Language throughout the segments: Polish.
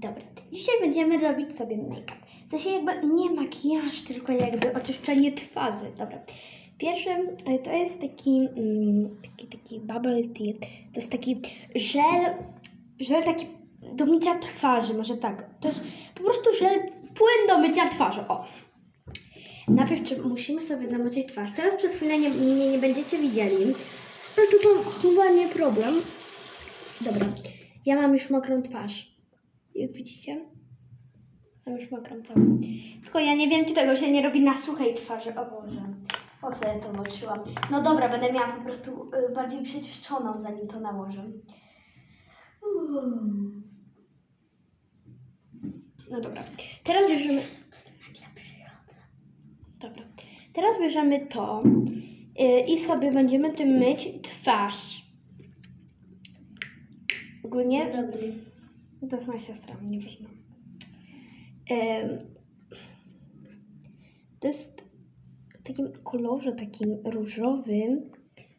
Dobra, dzisiaj będziemy robić sobie make-up. W jakby nie makijaż, tylko jakby oczyszczenie twarzy. Dobra. Pierwsze to jest taki, mm, taki, taki bubble tea. To jest taki żel, żel taki do mycia twarzy, może tak. To jest po prostu żel, płyn do mycia twarzy. O. Najpierw musimy sobie zamoczyć twarz. Teraz przez chwilę nie, mnie nie będziecie widzieli. Ale to chyba nie problem. Dobra, ja mam już mokrą twarz. Jak widzicie? Mam już mokrą całą. Tylko ja nie wiem, czy tego się nie robi na suchej twarzy. O Boże. Po co ja to moczyłam? No dobra, będę miała po prostu y, bardziej przeczyszczoną, zanim to nałożę. No dobra. Teraz bierzemy... Dobra. Teraz bierzemy to y, i sobie będziemy tym myć twarz. Ogólnie... Dobry. To jest moja siostra, nieważne. Em, to jest w takim kolorze, takim różowym,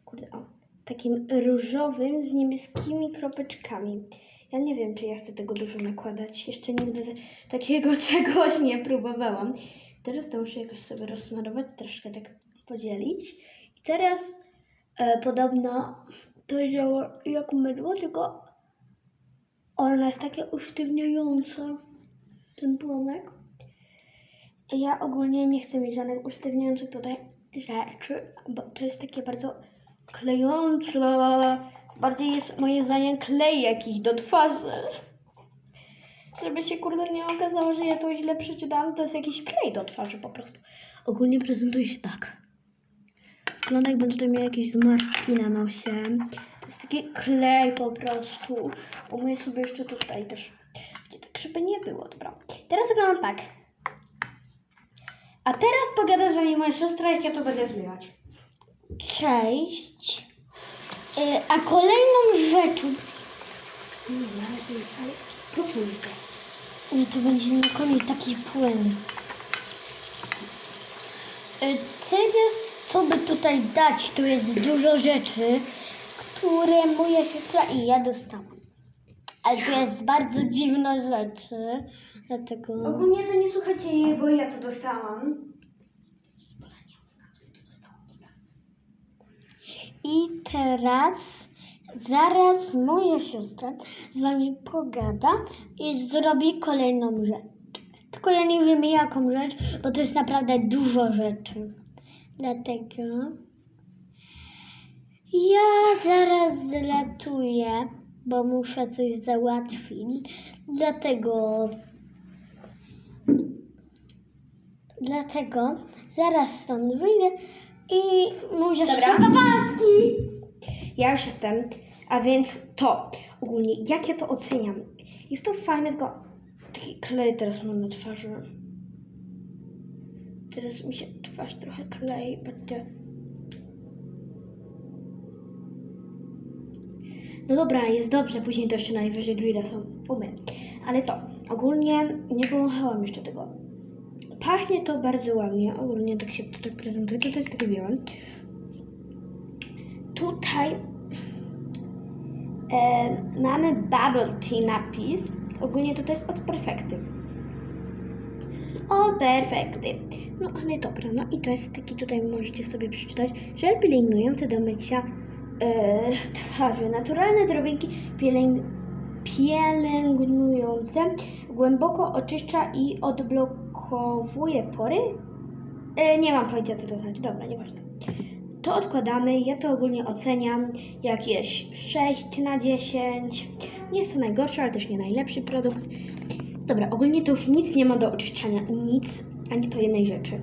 kurde, o, takim różowym z niebieskimi kropeczkami. Ja nie wiem, czy ja chcę tego dużo nakładać. Jeszcze nigdy takiego czegoś nie próbowałam. Teraz to muszę jakoś sobie rozsmarować, troszkę tak podzielić. I teraz e, podobno to działa jak mydło, tylko ona jest takie usztywniająca, ten płonek. Ja ogólnie nie chcę mieć żadnych usztywniających tutaj rzeczy, bo to jest takie bardzo klejące. Bardziej jest moim zdaniem klej jakiś do twarzy. Żeby się kurde nie okazało, że ja to źle przeczytałam, to jest jakiś klej do twarzy po prostu. Ogólnie prezentuje się tak. Wygląda jakbym tutaj miał jakieś zmarszczki na nosie. Taki klej po prostu. Umyję sobie jeszcze tutaj też. Tak żeby nie było, dobra. Teraz wygląda tak. A teraz pogada z wami moja siostra, jak ja to będę zmywać. Cześć. E, a kolejną rzeczą... Nie, próbmy to. Będzie na koniec taki płyn. E, Teraz co by tutaj dać? Tu jest dużo rzeczy, które moja siostra i ja dostałam. Ale tu jest bardzo dziwne rzeczy, dlatego... Ogólnie to nie słuchajcie jej, bo ja to dostałam. I teraz zaraz moja siostra z wami pogada i zrobi kolejną rzecz. Tylko ja nie wiem jaką rzecz, bo to jest naprawdę dużo rzeczy. Dlatego ja zaraz zlatuję, bo muszę coś załatwić. Dlatego Dlatego zaraz stąd wyjdę i może Dobra. papatki. Ja już jestem, a więc to. Ogólnie, jak ja to oceniam? Jest to fajne, tylko taki klej teraz mam na twarzy. Teraz mi się twarz trochę klei, patrzcie. No dobra, jest dobrze, później to jeszcze najwyżej drugi raz umyję. Ale to, ogólnie nie powąchałam jeszcze tego. Pachnie to bardzo ładnie, ogólnie tak się to tak prezentuje, to jest takie białe. Tutaj e, mamy bubble tea napis, ogólnie to, to jest od Perfekty. O, Perfekty. No ale dobra, no i to jest taki, tutaj możecie sobie przeczytać, żel pielęgnujący do mycia twarzy. Naturalne drobinki pielęg, pielęgnujące głęboko oczyszcza i odblokowuje pory. E, nie mam pojęcia, co to znaczy. Dobra, nieważne. To odkładamy. Ja to ogólnie oceniam jakieś 6 na 10. Nie jest to najgorszy, ale też nie najlepszy produkt. Dobra, ogólnie to już nic nie ma do oczyszczania. Nic, ani to jednej rzeczy.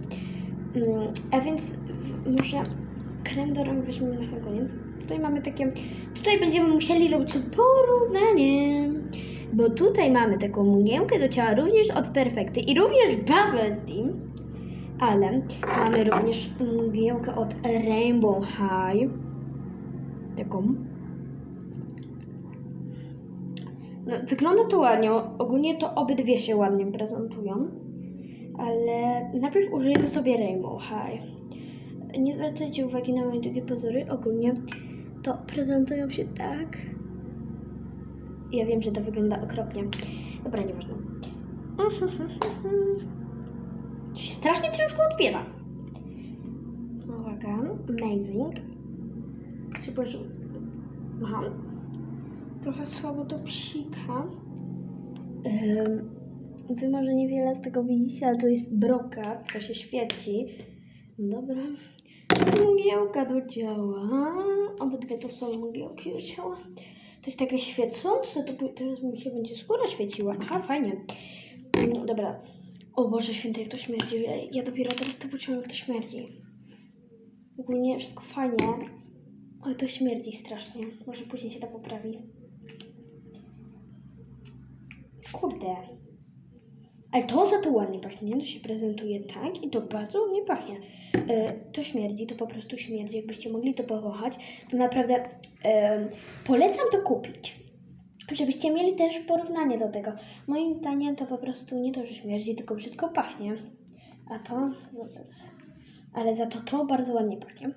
Mm, A więc może krem do rąk weźmiemy na sam koniec. Tutaj mamy takie... Tutaj będziemy musieli robić porównanie. Bo tutaj mamy taką mgiełkę do ciała również od Perfekty i również Bubble Tea. Ale mamy również mgiełkę od Rainbow High. Taką. No, wygląda to ładnie. Ogólnie to obydwie się ładnie prezentują. Ale najpierw użyjemy sobie Rainbow High. Nie zwracajcie uwagi na moje takie pozory. Ogólnie to prezentują się tak. Ja wiem, że to wygląda okropnie. Dobra, nieważne. Strasznie ciężko odpiewa. Uwaga, amazing. Przepraszam. Aha. Trochę słabo to psika. Wy może niewiele z tego widzicie, ale to jest brokat, to się świeci. Dobra. Mgiełka do działa. Obydwie to są mgiełki do ciała. To jest takie świecące, to teraz mi się będzie skóra świeciła. Aha, fajnie. Mm, Dobra. O Boże święty, jak to śmierdzi. Ja- Ja dopiero teraz to poczułem, jak to śmierdzi. Ogólnie wszystko fajnie, ale to śmierdzi strasznie. Może później się to poprawi. Kurde. Ale to za to ładnie pachnie, to się prezentuje tak i to bardzo ładnie pachnie. E, to śmierdzi, to po prostu śmierdzi. Jakbyście mogli to pokochać, to naprawdę e, polecam to kupić. Żebyście mieli też porównanie do tego. Moim zdaniem to po prostu nie to, że śmierdzi, tylko brzydko pachnie. A to, ale za to to bardzo ładnie pachnie.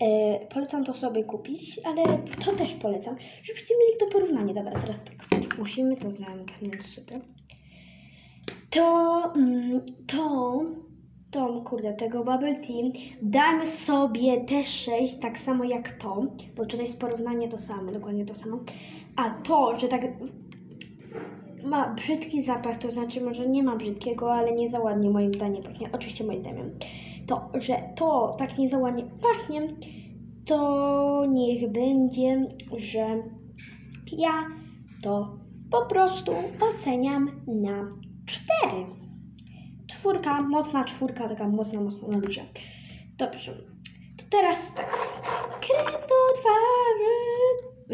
E, polecam to sobie kupić, ale to też polecam, żebyście mieli to porównanie. Dobra, teraz tak, musimy to zamknąć sobie. To, mm, to, to, kurde, tego bubble tea damy sobie też 6, tak samo jak to, bo tutaj jest porównanie to samo, dokładnie to samo. A to, że tak ma brzydki zapach, to znaczy może nie ma brzydkiego, ale nie za ładnie moim zdaniem pachnie. Oczywiście moim zdaniem. To, że to tak nie za ładnie pachnie, to niech będzie, że ja to po prostu oceniam na 4. Czwórka, mocna czwórka, taka mocna, mocna na luzie. Dobrze. To teraz tak. Krem do twarzy.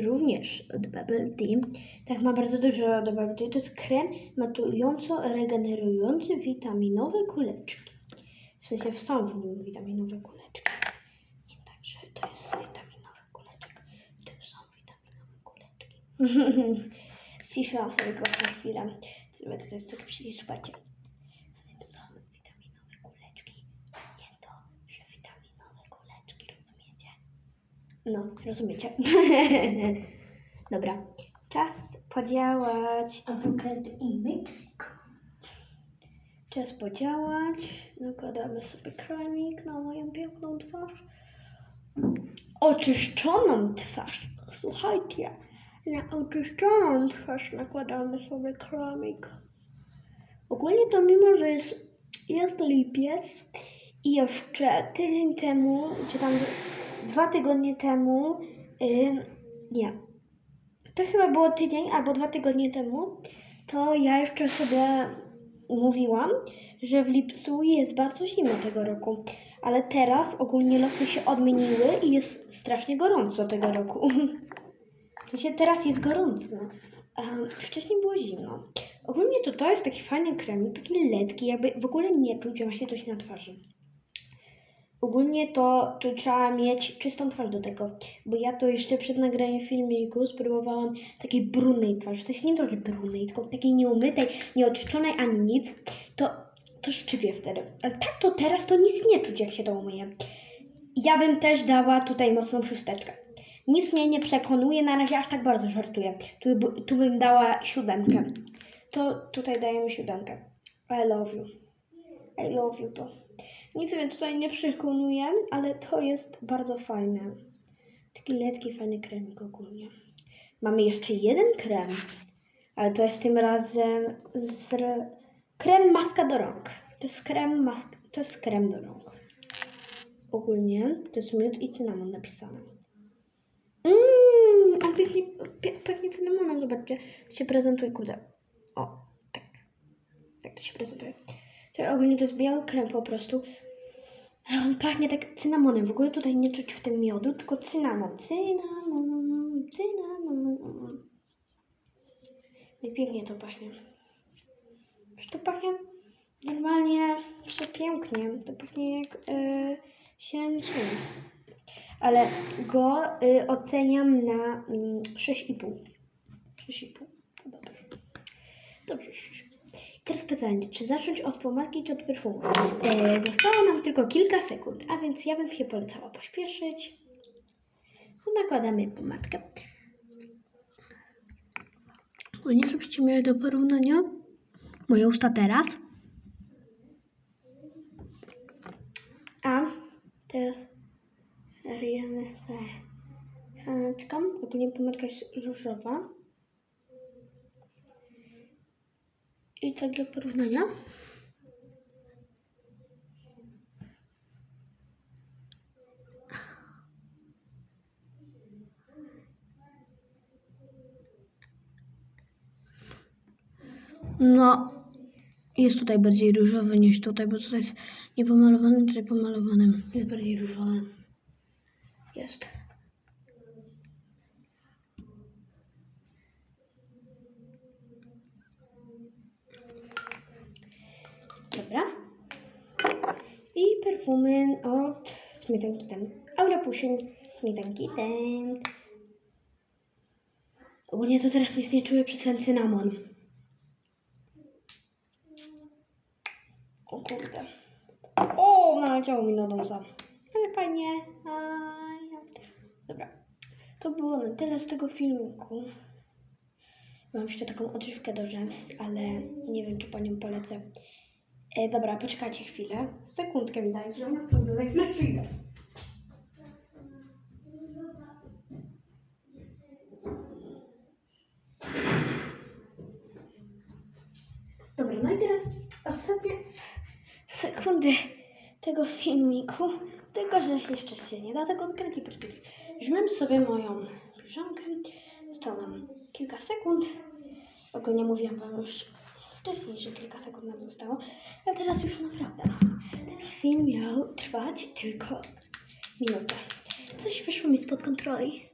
Również od Bubble Tea. Tak ma bardzo dużo do Bubble Tea. To jest krem matująco-regenerujący witaminowe kuleczki. W sensie są w nim witaminowe kuleczki. Nie tak, że to jest witaminowy kuleczek. To są witaminowe kuleczki. Ściszałam sobie głos na chwilę. Zobaczcie, to jest tak przyliczbacie. Są witaminowe kuleczki. Nie to, że witaminowe kuleczki, rozumiecie? No, rozumiecie. Dobra, czas podziałać. Awokado i Meksyk. Czas podziałać. Nakładamy sobie kremik na moją piękną twarz. Oczyszczoną twarz. Słuchajcie, na oczyszczoną twarz nakładamy sobie kremik. Ogólnie to mimo, że jest, jest lipiec i jeszcze tydzień temu, czy tam dwa tygodnie temu, ym, nie, to chyba było tydzień albo dwa tygodnie temu, to ja jeszcze sobie mówiłam, że w lipcu jest bardzo zimno tego roku. Ale teraz ogólnie losy się odmieniły i jest strasznie gorąco tego roku. Sensie teraz jest gorąco. A wcześniej było zimno. Ogólnie to to jest taki fajny kremik, taki letki, jakby w ogóle nie czuć, się coś na twarzy. Ogólnie to, to trzeba mieć czystą twarz do tego, bo ja to jeszcze przed nagraniem filmiku spróbowałam takiej brudnej twarzy, w sensie nie to, że brudnej, tylko takiej nieumytej, nieoczyszczonej ani nic, to, to szczypie wtedy. Ale tak to teraz to nic nie czuć, jak się to umyje. Ja bym też dała tutaj mocną szósteczkę. Nic mnie nie przekonuje, na razie aż tak bardzo żartuję. Tu, tu bym dała siódemkę. To tutaj dajemy siódemkę. I love you. I love you to. Nic mnie tutaj nie przekonuje, ale to jest bardzo fajne. Taki letki, fajny kremik ogólnie. Mamy jeszcze jeden krem, ale to jest tym razem z re... krem maska do rąk. To jest krem mask... to jest krem do rąk. Ogólnie to jest miód i cynamon napisane. Mmm, a pięknie, pie- pachnie cynamonem, zobaczcie. się prezentuje, kurde. O, tak. Tak to się prezentuje. Ogólnie to jest biały krem po prostu. Ale on pachnie tak cynamonem. W ogóle tutaj nie czuć w tym miodu, tylko cynamon. Cynamon, cynamon. I pięknie to pachnie. Że to pachnie normalnie przepięknie. To pachnie jak yy, się czym. Ale go y, oceniam na mm, 6,5. 6,5. To dobrze. Dobrze, 6. Teraz pytanie, czy zacząć od pomadki, czy od perfumu? E, zostało nam tylko kilka sekund, a więc ja bym się polecała pośpieszyć. To nakładamy pomadkę. Ogólnie, żebyście mieli do porównania moje usta teraz. A teraz serialny Ogólnie pomadka jest różowa. I tak dla porównania. No, jest tutaj bardziej różowy niż tutaj, bo tutaj jest niepomalowany, tutaj pomalowany. Jest bardziej różowy. Jest. Dobra. I perfumy od Śmietanki Ten. Aura Pusień Śmietanki Ten. Ogólnie to teraz nic nie czuję przez ten cynamon. O kurde. O, naleciało mi na nosa. Ale fajnie. Aj, Dobra. To było na tyle z tego filmiku. Mam jeszcze taką odżywkę do rzęs, ale nie wiem, czy panią polecę. E, dobra, poczekajcie chwilę. Sekundkę mi dajcie. Naprawdę, tak na chwilę. Dobra, no i teraz ostatnie sekundy tego filmiku. Tylko, że jeszcze się nie da tego poczekać. Weźmiemy sobie moją piżamkę. Zostało nam kilka sekund. Ogólnie mówiłam wam już wcześniej, że kilka sekund nam zostało. A teraz już naprawdę. Ten film miał trwać tylko minutę. Coś wyszło mi spod kontroli.